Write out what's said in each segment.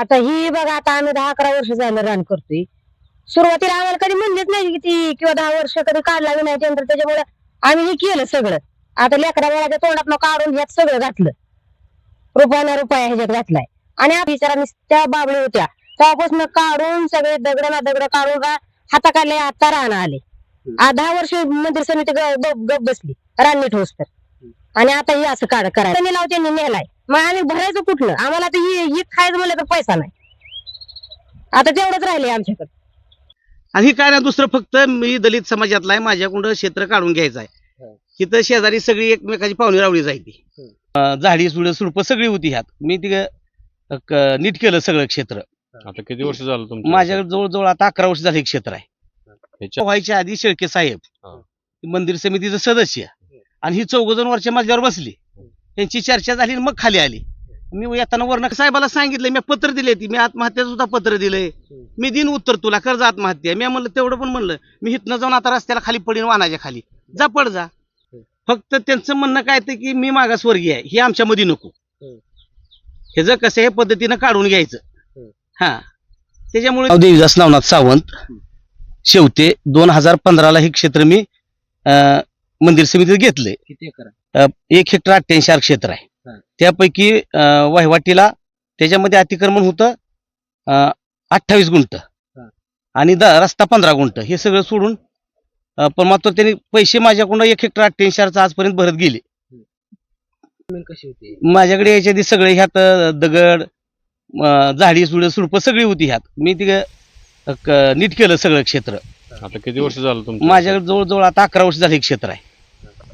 आता ही बघा आता आम्ही दहा अकरा वर्ष झालं रान करतोय. सुरुवातीला आम्हाला कधी म्हणलेच नाही की ती किंवा दहा वर्ष कधी काढला नाही टेंडर त्याच्यामुळे आम्ही हे केलं सगळं. आता लेकरा वेळाच्या तोंडात काढून ह्यात सगळं घातलं. रुपयाना रुपया ह्याच्यात घातलाय. आणि आता बिचारा त्या बाबळी होत्या. तेव्हापासून काढून सगळे दगड ना दगड काढून रा- हाताखाली आता राहणं आले. दहा वर्ष मंदिर समिती गप बसली. राननी ठोस तर आणि आता ही असं काढ करायला त्यांनी लाव त्यांनी नेलाय. मग आम्ही भरायचं कुठलं? आम्हाला तर ही खायचं म्हणलं तर पैसा नाही. आता तेवढंच राहिले आमच्याकडे. आणि हे काय ना दुसरं फक्त मी दलित समाजातला आहे माझ्याकडं क्षेत्र काढून घ्यायचं आहे. तिथं शेजारी सगळी एकमेकाची पाहुणी रावळी जायची. अं, झाडी सुड सुडप सगळी होती ह्यात. मी ती क- क- नीट केलं सगळं क्षेत्र. आता किती वर्ष झालं तुमचं? माझ्याकडे जवळजवळ आता अकरा वर्ष झालं हे क्षेत्र आहे. ह्याच्या- व्हायच्या आधी शेळके साहेब. हा. मंदिर समितीचं सदस्य. आणि ही चौघ जण वरच्या मजल्यावर बसली. त्यांची चर्चा झाली आणि मग खाली आली. मी येताना वर्ण साहेबाला सांगितलं मी पत्र दिले ती. मी आत्महत्याचं सुद्धा पत्र दिलंय मी दिन उत्तर तुला कर्ज आत्महत्या. मी म्हणलं तेवढं पण म्हणलं. मी हिथनं जाऊन आता रस्त्याला खाली पडीन वाहनाच्या खाली. जा पड जा. फक्त त्यांचं म्हणणं काय ते की मी मागासवर्गीय आहे. हे आमच्या मध्ये नको. हे जर कसं हे पद्धतीनं काढून घ्यायचं. हा. त्याच्यामुळे देवीदास नवनाथ सावंत. शेवते दोन हजार पंधराला हे क्षेत्र मी अं, मंदिर समितीत घेतले किती एकर एक हेक्टर अठ्ठ्याऐंशी आर क्षेत्र आहे. हा. त्यापैकी वहिवाटीला त्याच्यामध्ये अतिक्रमण होतं अठ्ठावीस गुंठ. आणि द- रस्ता पंधरा गुंठ. हे सगळं सोडून पण मात्र त्यांनी पैसे माझ्याकडून एक हेक्टर अठ्ठ्याऐंशी आरचा आजपर्यंत भरत गेले. जमीन कशी होती? माझ्याकडे याच्या आधी सगळे ह्यात दगड झाडी सुड सुडप सगळी होती ह्यात. मी ती क- क- नीट केलं सगळं क्षेत्र. आता किती वर्ष झालं तुमचं? माझ्याकडे जवळजवळ आता अकरा वर्ष झाले हे क्षेत्र आहे.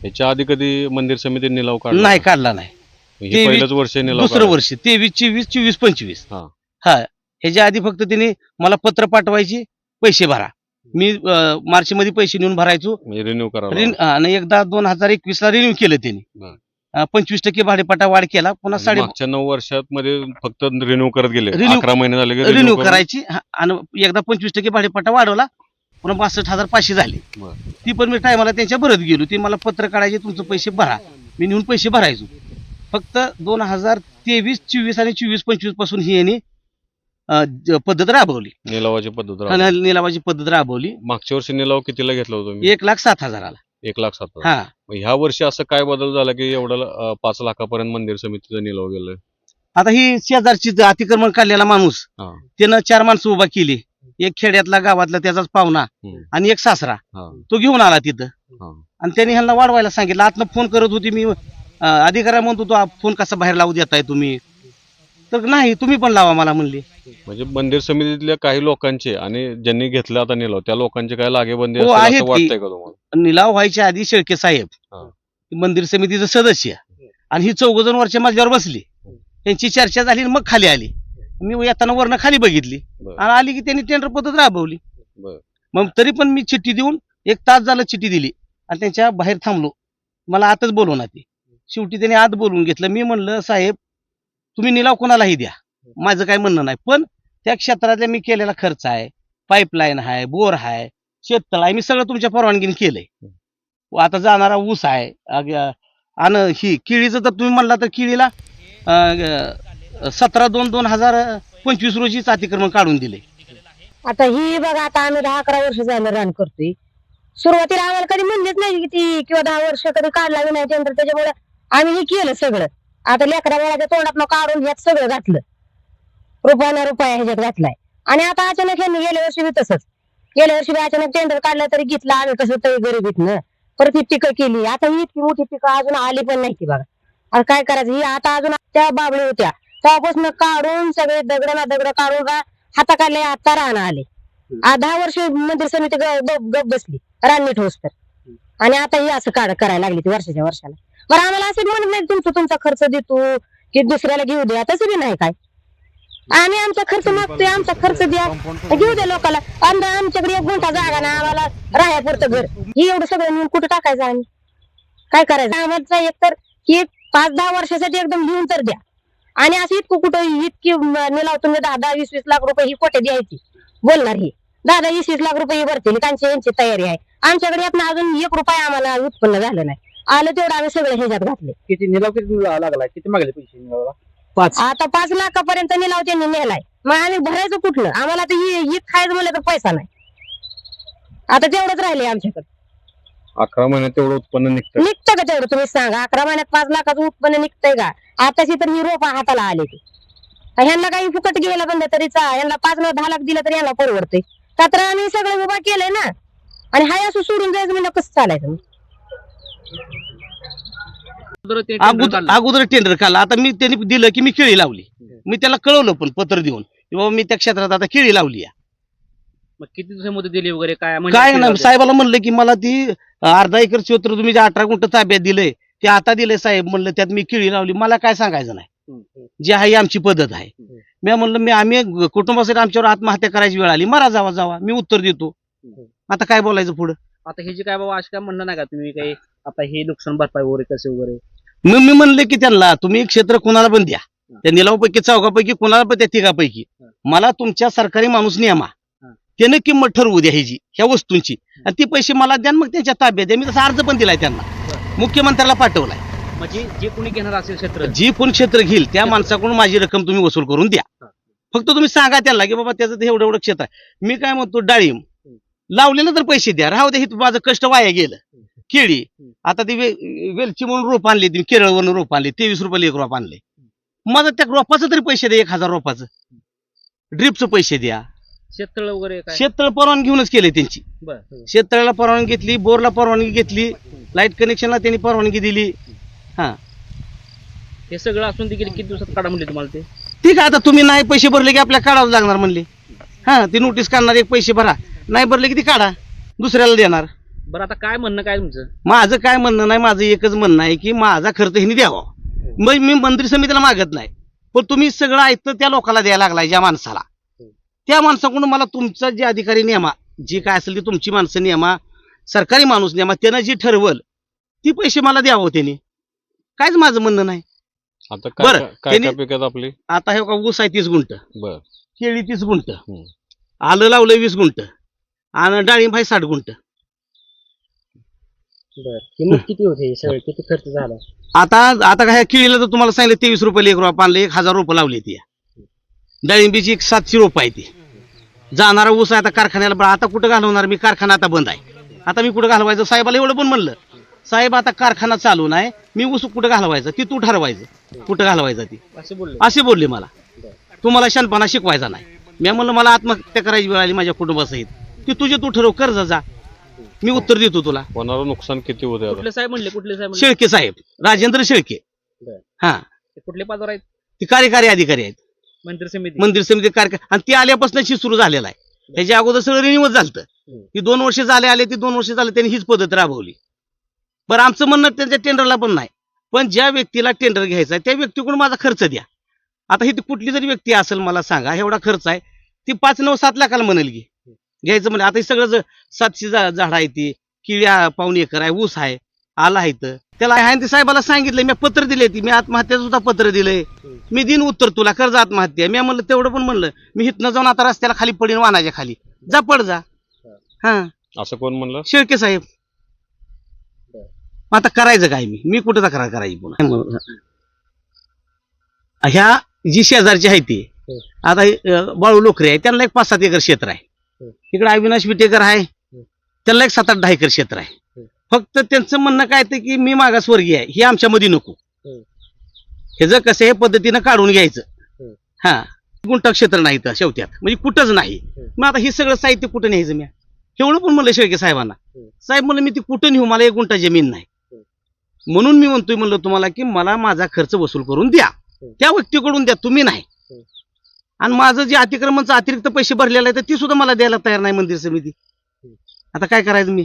ह्याच्या आधी कधी मंदिर समिती निलाव काढला नाही काढला नाही हे ते पहिलंच वर्ष निलाव दुसरं काढला. वर्ष तेवीस चोवीस चोवीस पंचवीस हा. हा ह्याच्या आधी फक्त त्यांनी मला पत्र पाठवायची पैसे भरा मी मार्च मध्ये पैसे नेऊन भरायचो म्हणजे रिन्यू करावं रिन- आणि एकदा दोन हजार एकवीस ला रिन्यू केलं त्यांनी बरं. अं, पंचवीस टक्के भाडेपट्टा वाढ केला पुन्हा. साडे मागच्या नऊ वर्षात मध्ये फक्त रिन्यू करत गेले Renew- अकरा महिने झाले की रिन्यू करायची हा, आणि एकदा पंचवीस टक्के भाडेपट्टा वाढवला पुन्हा बासष्ट हजार पाचशे झाले. बरं. ती पण मी टायमाला त्यांच्या भरत गेलो. ती मला पत्र काढायचे तुमचे पैसे भरा. मी नेऊन पैसे भरायचो. फक्त दोन हजार तेवीस चोवीस आणि चोवीस पंचवीसपासून ही यांनी अं, ज- पद्धत राबवली. निलावाची पद्धत. आणि निलावाची पद्धत राबवली. मागच्या वर्षी निलाव कितीला घेतला होता तुम्ही? एक लाख सात हजाराला. एक लाख सात हजार. हा. मग ह्या वर्षी असं काय बदल झाला की एवढं अं, पाच लाखापर्यंत मंदिर समितीचा निलाव गेलाय? आता ही शेजारची ज- अतिक्रमण काढलेला माणूस हा. त्यानं चार माणसं उभा केली. एक खेड्यातला गावातला त्याचाच पाहुणा. आणि एक सासरा. तो घेऊन आला तिथं. आणि त्यांनी ह्यांना वाढवायला सांगितलं. आतनं फोन करत होती मी. अं, अधिकाऱ्या म्हणतो तो फोन कसा बाहेर लावू देताय तुम्ही? तर नाही तुम्ही पण लावा मला म्हणली. म्हणजे मंदिर समितीतल्या काही लोकांचे आणि ज्यांनी घेतला आता निलाव त्या लोकांचे काय लागेबंदी हो, निलाव व्हायच्या आधी शेळके साहेब. मंदिर समितीचं सदस्य. आणि ही चौघ जण वरच्या मजल्यावर बसली. त्यांची चर्चा झाली मग खाली आली. मी येताना वरनं खाली बघितली. आणि आली की त्यांनी टेंडर पद्धत राबवली. मग तरी पण मी चिठ्ठी देऊन एक तास झालं चिठ्ठी दिली. आणि त्यांच्या बाहेर थांबलो. मला आतच बोलवणार ते. शेवटी त्यांनी आत बोलवून घेतलं. मी म्हणलं साहेब तुम्ही निलाव कोणालाही द्या. माझं काय म्हणणं नाही. पण त्या क्षेत्रातल्या मी केलेला खर्च आहे. पाईपलाईन आहे बोर आहे शेततळ आहे. मी सगळं तुमच्या परवानगीने केलंय. आता जाणारा ऊस आहे. अग- आणि ही केळीचं तर तुम्ही म्हणला तर केळीला सतरा दोन दोन हजार पंचवीस रोजीच अतिक्रमण काढून दिले. आता ही बघा आता आम्ही दहा अकरा वर्ष झालं रान करतोय. सुरुवातीला आम्हाला कधी म्हणलेच नाही की ती किंवा दहा वर्ष कधी काढला नाही टेंडर त्याच्यामुळे आम्ही हे केलं सगळं. आता लेकरा वेळाच्या तोंडात काढून ह्यात सगळं घातलं. रुपयाला रुपया ह्याच्यात घातलाय. आणि आता अचानक यांनी गेल्या वर्षी बी तसंच. गेल्या वर्षी बी अचानक टेंडर काढलं तरी घेतलं आम्ही कसं तरी गरिबीतनं परत ही पिकं केली. आता ही इतकी मोठी पिकं अजून आली पण नाही ती बघा. आता काय करायचं? ही आता अजून त्या बाबळी होत्या. तेव्हापासून काढून सगळे दगड ना दगड काढून हाताखाली आता राहणं आले. दहा वर्ष मंदिर समिती गप बसली. राननी ठोस तर. आणि आता ही असं काढ करायला लागली ती वर्षाच्या वर्षाला. बरं आम्हाला असं म्हणत नाही तुमचं तुमचा खर्च देतो की दुसऱ्याला घेऊ द्या तसं बी नाही काय. आम्ही आमचा खर्च मागतोय आमचा खर्च द्या. घेऊ द्या लोकांना आमदा आमच्याकडे एक गुंठा जागा ना आम्हाला राहायपुरतं घर. ही एवढं सगळं नेऊन कुठं टाकायचं आम्ही? काय करायचं? आम्हाला एक तर की पाच दहा वर्षासाठी एकदम घेऊन तर द्या. आणि असं इतकं कुठं इतकी निलाव तुम्ही दहा दहा वीस वीस लाख रुपये ही कोटे द्यायची? बोलणार ही. दहा दहा वीस वीस लाख रुपये ही भरतील त्यांची यांची तयारी आहे. आमच्याकडे यातनं अजून एक रुपया आम्हाला उत्पन्न झालं नाही. आलं तेवढं आम्ही सगळं ह्याच्यात घातले किती निलाव किती लागला किती मागले पैसे निलावाला? पाच. आता पाच लाखापर्यंत निलाव त्यांनी नेलाय. मग आम्ही भरायचं कुठलं? आम्हाला तर ही ही खायचं म्हणलं तर पैसा नाही. आता तेवढंच राहिले आमच्याकडे. अकरा महिन्यात तेवढं उत्पन्न निघतं. निघतं का तेवढं? तुम्ही सांगा. अकरा महिन्यात पाच लाखाचं उत्पन्न निघतंय का? आताशी तर ही रोप हाताला आले. ते ह्यांना काही फुकट घ्यायला बंद तरी चा ह्यांना पाच न दहा लाख दिलं तरी यांना परवडते का तर आम्ही सगळं उभा केलंय ना? आणि हाय असं सोडून जायचं म्हणजे कसं चालायचं मग? अगोदर अगोदर टेंडर काढला. आता मी त्यांनी दिलं की मी केळी लावली. मी त्याला कळवलं पण पत्र देऊन. की बाबा मी त्या क्षेत्रात आता केळी लावली. मग किती दिवसामध्ये दिली वगैरे? काय म्हणजे काय ना? साहेबाला म्हणलं की मला ती अर्धा एकर क्षेत्र तुम्ही जे अठरा गुंठ ताब्यात दिलंय ते आता दिलंय साहेब म्हणलं त्यात मी केळी लावली. मला काय सांगायचं नाही. जी आहे ही आमची पद्धत आहे. मी म्हणलं मी आम्ही कुटुंबासाठी आमच्यावर आत्महत्या करायची वेळ आली. मरा जावा जावा. मी उत्तर देतो. आता काय बोलायचं पुढं? आता हे जे काय बाबा असं काय म्हणणं नाही का तुम्ही काही? आता हे नुकसान भरपाई वगैरे कसे वगैरे? मग मी म्हणले की त्यांना तुम्ही क्षेत्र कुणाला पण द्या. त्या निलावपैकी चौघापैकी कुणाला पण त्या तिघापैकी. मला तुमच्या सरकारी माणूस नियमा त्यानं किंमत ठरवू द्या ह्याची ह्या वस्तूंची. आणि ती पैसे मला द्या मग त्यांच्या ताब्यात द्या. मी तसा अर्ज पण दिलाय त्यांना. मुख्यमंत्र्याला पाठवलाय. म्हणजे जे कोणी घेणार असेल क्षेत्र. जी कोण क्षेत्र घेईल त्या माणसाकडून माझी रक्कम तुम्ही वसूल करून द्या. फक्त तुम्ही सांगा त्यांना की बाबा त्याचं ते एवढं एवढं क्षेत्र आहे. मी काय म्हणतो डाळिंब. लावलेलं तर पैसे द्या. राहू द्या हे माझं कष्ट वाया गेलं. केळी. आता ती वे- वेलची म्हणून रोप आणली ती केरळवरून रोप आणले. तेवीस रुपयाला एक रोप आणले. माझं त्या रोपाचं तरी पैसे द्या एक हजार रोपाचं. ड्रिपचं पैसे द्या. शेततळ वगैरे काय? शेततळ परवानगी घेऊनच केले त्यांची. बरं. शेततळ्याला परवानगी घेतली बोरला परवानगी घेतली लाइट कनेक्शनला त्यांनी परवानगी दिली. हा. हे सगळं असून देखील किती दिवसात काढा म्हणले तुम्हाला ते? ठीक आहे आता तुम्ही नाही पैसे भरले की आपल्याला काढावं लागणार म्हणले. हा ती नोटीस काढणार एक पैसे भरा. नाही भरले की ती काढा. दुसऱ्याला देणार. बरं आता काय म्हणणं काय तुमचं? माझं काय म्हणणं नाही माझं एकच म्हणणं आहे की माझा खर्च हिने द्यावा. मग मी मंत्री समितीला मागत नाही. पण तुम्ही सगळं ऐकतं त्या लोकाला द्यायला लागलाय ज्या माणसाला. त्या माणसाकडून मला तुमचा जे अधिकारी नेमा जी काय असेल ती तुमची माणसं नेमा सरकारी माणूस नेमा त्यानं जी ठरवल ती पैसे मला द्यावं त्यांनी. कायच माझं म्हणणं नाही. आता काय बरं, त्यांनी- आपली? आता हे का ऊस आहे तीस गुंट बर. केळी तीस गुंट हम्म. आलं लावलं वीस गुंट आणि डाळिंब आहे साठ गुंट बरं. किंमत किती होते सगळे? किती खर्च झाला? आता आता काय केळीला तर तुम्हाला सांगितलं तेवीस रुपयाला एक रोप आणलं एक हजार रोपं लावली ती. डाळिंबीची एक सातशे रोप आहे ती. जाणारा ऊस आहे आता कारखान्याला आता कुठं घालवणार? मी कारखाना आता बंद आहे. आता मी कुठं घालवायचं? साहेबाला एवढं पण म्हणलं. साहेब आता कारखाना चालू नाही. मी ऊस कुठं घालवायचं? ती तू ठरवायचं. कुठं घालवायचं ती? असे बोलले. असे बोलले मला. तुम्हाला शहाणपणा शिकवायचा नाही. मी म्हणलं मला आत्महत्या करायची वेळ आली माझ्या कुटुंबासहित. ती तुझे तू ठरव कर जा, मी उत्तर देतो तुला. होणारं नुकसान किती होते साहेब म्हणले? कुठले साहेब म्हणले? शेळके साहेब. राजेंद्र शेळके. बरं. हा. ते कुठले पदावर आहेत? ते कार्यकारी अधिकारी आहेत. मंत्री समिती. मंदिर समिती कार्यक्रम आणि ते आल्यापासून सुरू झालेला आहे. त्याच्या अगोदर सगळं रिन्यूवच झालं ती दोन वर्ष झाले आले ती दोन वर्ष झाले त्यांनी हीच पद्धत राबवली. बरं आमचं म्हणणं त्यांच्या टेंडरला पण नाही. पण ज्या व्यक्तीला टेंडर घ्यायचा आहे त्या व्यक्तीकडून माझा खर्च द्या. आता ही कुठली जरी व्यक्ती असेल मला सांगा एवढा खर्च आहे ती पाच नऊ सात लाखाला म्हणेल की. घ्यायचं म्हणजे आता हे सगळं सातशे झाड आहे ती किळ्या पाऊणे एकर आहे ऊस आहे. आला आहे इथं. त्याला आहे आणि ते साहेबाला सांगितलंय मी पत्र दिले ती. मी आत्महत्याचं सुद्धा पत्र दिलंय. मी दिन उत्तर तुला कर्ज आत्महत्या. मी म्हणलं तेवढं पण म्हणलं. मी इथनं जाऊन आता रस्त्याला खाली पडीन वाहनाच्या खाली. जा पड जा. हा. असं कोण म्हणलं? शेळके साहेब. मग आता करायचं काय मी? मी कुठं तक्रार करायची पुन्हा? ह्या जी शेजारची आहे ती आता बाळू लोकरे आहे त्यांना एक पाच सात एकर क्षेत्र आहे. इकडे अविनाश विटेकर आहे. त्यांना एक सात आठ दहा एकर क्षेत्र आहे. फक्त त्यांचं म्हणणं काय ते की मी मागासवर्गीय आहे. हे आमच्यामध्ये नको. हे. जर कसं हे पद्धतीनं काढून घ्यायचं. हा. गुंठा क्षेत्र नाही तर शेवट्यात. म्हणजे कुठंच नाही. मग आता हे सगळं साहित्य कुठं न्यायचं मी? एवढं पण म्हणलं शेळके साहेबांना. साहेब म्हणलं मी ती कुठं नेऊ? मला एक गुंठा जमीन नाही. म्हणून मी म्हणतोय म्हणलं तुम्हाला की मला माझा खर्च वसूल करून द्या. त्या व्यक्तीकडून द्या तुम्ही नाही. आणि माझं जे अतिक्रमणचं अतिरिक्त पैसे भरलेलं आहे तर ती सुद्धा मला द्यायला तयार नाही मंदिर समिती. आता काय करायचं मी?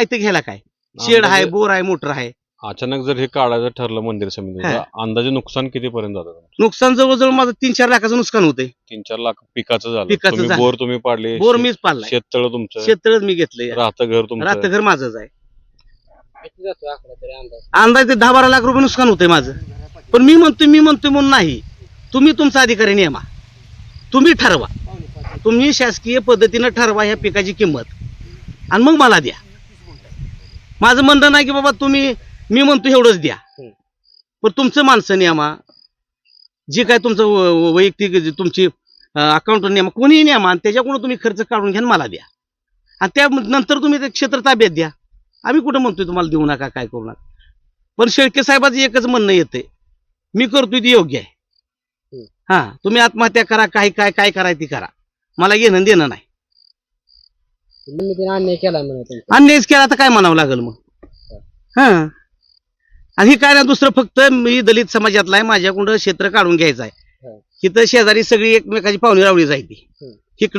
साहित्य घ्यायला काय? शेड आहे अंदाजे- बोर आहे मोटर आहे. अचानक जर हे काढायचं ठरलं मंदिर हा. तर अंदाजे नुकसान किती पर्यंत जातं नुकसान जवळजवळ माझं तीन चार लाखाचं नुकसान होतंय. तीन चार लाख पिकाचं झालं. पिकाचं तुम्ही झालं. बोर तुम्ही पाडले बोर मीच पाडलाय. शेततळ तुमचं. शेततळच मी घेतलंय. राहतं घर तुमचं. रात्र घर माझंच आहे. किती जातो आकडा तरी अंदाज? अंदाज ते दहा बारा लाख रुपये नुकसान होतंय माझं. पण मी म्हणतोय मी म्हणतोय म्हणून नाही. तुम्ही तुमचा अधिकारी नेमा. तुम्ही ठरवा. तुम्ही शासकीय पद्धतीनं ठरवा ह्या पिकाची किंमत. आणि मग मला द्या. माझं म्हणणं नाही की बाबा तुम्ही मी म्हणतो एवढंच द्या. पण तुमचं माणसं नियमा जे काय तुमचं वैयक्तिक तुमची अकाउंट नेमा कोणीही नेमा आणि त्याच्याकडून तुम्ही खर्च काढून घ्या मला द्या. आणि त्या नंतर तुम्ही ते क्षेत्र ताब्यात द्या. आम्ही कुठं म्हणतोय तुम्हाला देऊ नका काय करू नका. पण शेळके साहेबाचं एकच म्हणणं येते मी करतोय ते योग्य आहे. हा तुम्ही आत्महत्या करा काय काय काय करायची करा. मला घेणं देणं नाही. अन्याय केला म्हणा अन्यायच केला तर काय म्हणावं लागेल मग? हा. आणि हे काय ना दुसरं फक्त मी दलित समाजातला आहे माझ्याकडं क्षेत्र काढून घ्यायचं आहे. तिथं शेजारी सगळी एकमेकाची पाहुणी रावळी जायची. इकडं